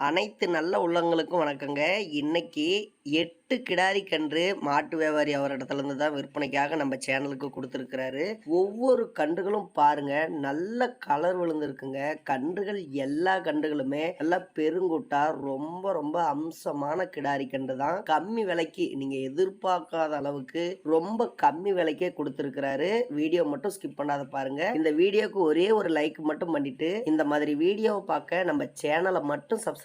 அனைத்து நல்ல உள்ளங்களுக்கும் வணக்கங்க. இன்னைக்கு எட்டு கிடாரி கன்று மாட்டு வியாபாரி அவரிடத்துலேருந்து தான் விற்பனைக்காக நம்ம சேனலுக்கு கொடுத்துருக்கிறாரு. ஒவ்வொரு கன்றுகளும் பாருங்க நல்ல கலர் விழுந்திருக்குங்க. கன்றுகள் எல்லா கன்றுகளுமே நல்லா பெருங்குட்டா ரொம்ப ரொம்ப அம்சமான கிடாரி கன்று தான் கம்மி விலைக்கு நீங்க எதிர்பார்க்காத அளவுக்கு ரொம்ப கம்மி விலைக்கே கொடுத்துருக்கிறாரு. வீடியோ மட்டும் ஸ்கிப் பண்ணாத பாருங்க. இந்த வீடியோக்கு ஒரே ஒரு லைக் மட்டும் பண்ணிட்டு இந்த மாதிரி வீடியோவை பார்க்க நம்ம சேனலை மட்டும் சப்ஸ்கிரைப்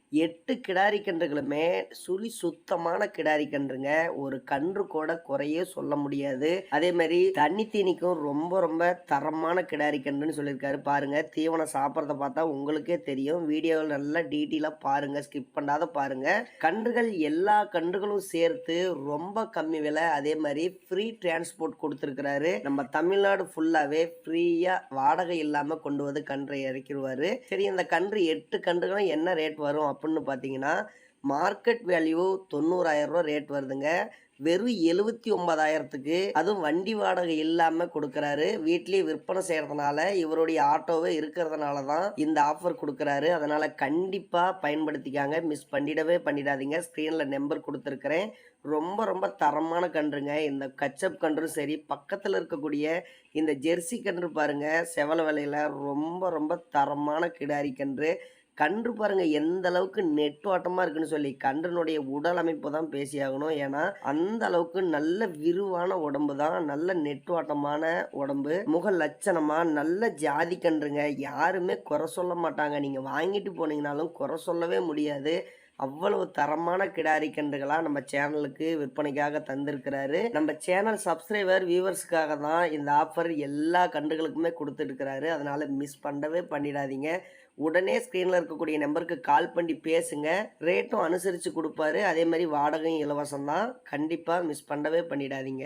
எட்டு கிடாரி கன்றுகளுமே சுழி சுத்தமான கிடாரி கன்றுங்க. ஒரு கன்று கூட குறையே சொல்ல முடியாது. அதே மாதிரி தண்ணி தீனிக்கும் ரொம்ப ரொம்ப தரமான கிடாரி கன்றுன்னு சொல்லியிருக்காரு. பாருங்க தீவனம் சாப்பிட்றத பார்த்தா உங்களுக்கே தெரியும். வீடியோவில் நல்லா டீட்டெயிலாக பாருங்க ஸ்கிப் பண்ணாத பாருங்க. கன்றுகள் எல்லா கன்றுகளும் சேர்த்து ரொம்ப கம்மி விலை. அதே மாதிரி ஃப்ரீ டிரான்ஸ்போர்ட் கொடுத்துருக்கிறாரு. நம்ம தமிழ்நாடு ஃபுல்லாகவே ஃப்ரீயாக வாடகை இல்லாமல் கொண்டு வந்து கன்றை இறக்கிடுவாரு சரி இந்த கன்று எட்டு கன்றுகளும் என்ன ரேட் வரும்? அப்படின்னு பார்த்தீங்கன்னா மார்க்கெட் வேல்யூ தொண்ணூறாயிரரூவா ரேட் வருதுங்க. வெறும் எழுபத்தி ஒன்பதாயிரத்துக்கு அதுவும் வண்டி வாடகை இல்லாமல் கொடுக்குறாரு. வீட்லேயே விற்பனை செய்கிறதுனால இவருடைய ஆட்டோவே இருக்கிறதுனால தான் இந்த ஆஃபர் கொடுக்குறாரு. அதனால் கண்டிப்பாக பயன்படுத்திக்காங்க. மிஸ் பண்ணிடவே பண்ணிடாதீங்க. ஸ்க்ரீனில் நம்பர் கொடுத்துருக்குறேன். ரொம்ப ரொம்ப தரமான கன்றுங்க. இந்த கச்சப் கன்றும் சரி பக்கத்தில் இருக்கக்கூடிய இந்த ஜெர்சி கன்று பாருங்கள் செவல விலையில் ரொம்ப ரொம்ப தரமான கிடாரி கன்று. கன்று பாருங்க எந்த அளவுக்கு நெட்டோட்டமாக இருக்குன்னு சொல்லி கன்றுனுடைய உடல் அமைப்பு தான் பேசியாகணும் ஏன்னா அந்த அளவுக்கு நல்ல விரிவான உடம்பு தான் நல்ல நெட்டோட்டமான உடம்பு முக லட்சணமா நல்ல ஜாதி கன்றுங்க. யாருமே குறை சொல்ல மாட்டாங்க. நீங்கள் வாங்கிட்டு போனீங்கனாலும் குறை சொல்லவே முடியாது. அவ்வளவு தரமான கிடாரி கன்றுகளாக நம்ம சேனலுக்கு விற்பனைக்காக தந்திருக்கிறாரு. நம்ம சேனல் சப்ஸ்கிரைபர் வியூவர்ஸ்க்காக தான் இந்த ஆஃபர் எல்லா கன்றுகளுக்குமே கொடுத்துருக்கிறாரு அதனால் மிஸ் பண்ணவே பண்ணிடாதீங்க. உடனே ஸ்க்ரீனில் இருக்கக்கூடிய நம்பருக்கு கால் பண்ணி பேசுங்க. ரேட்டும் அனுசரித்து கொடுப்பாரு. அதே மாதிரி வாடகையும் இலவசம் தான். கண்டிப்பாக மிஸ் பண்ணவே பண்ணிடாதீங்க.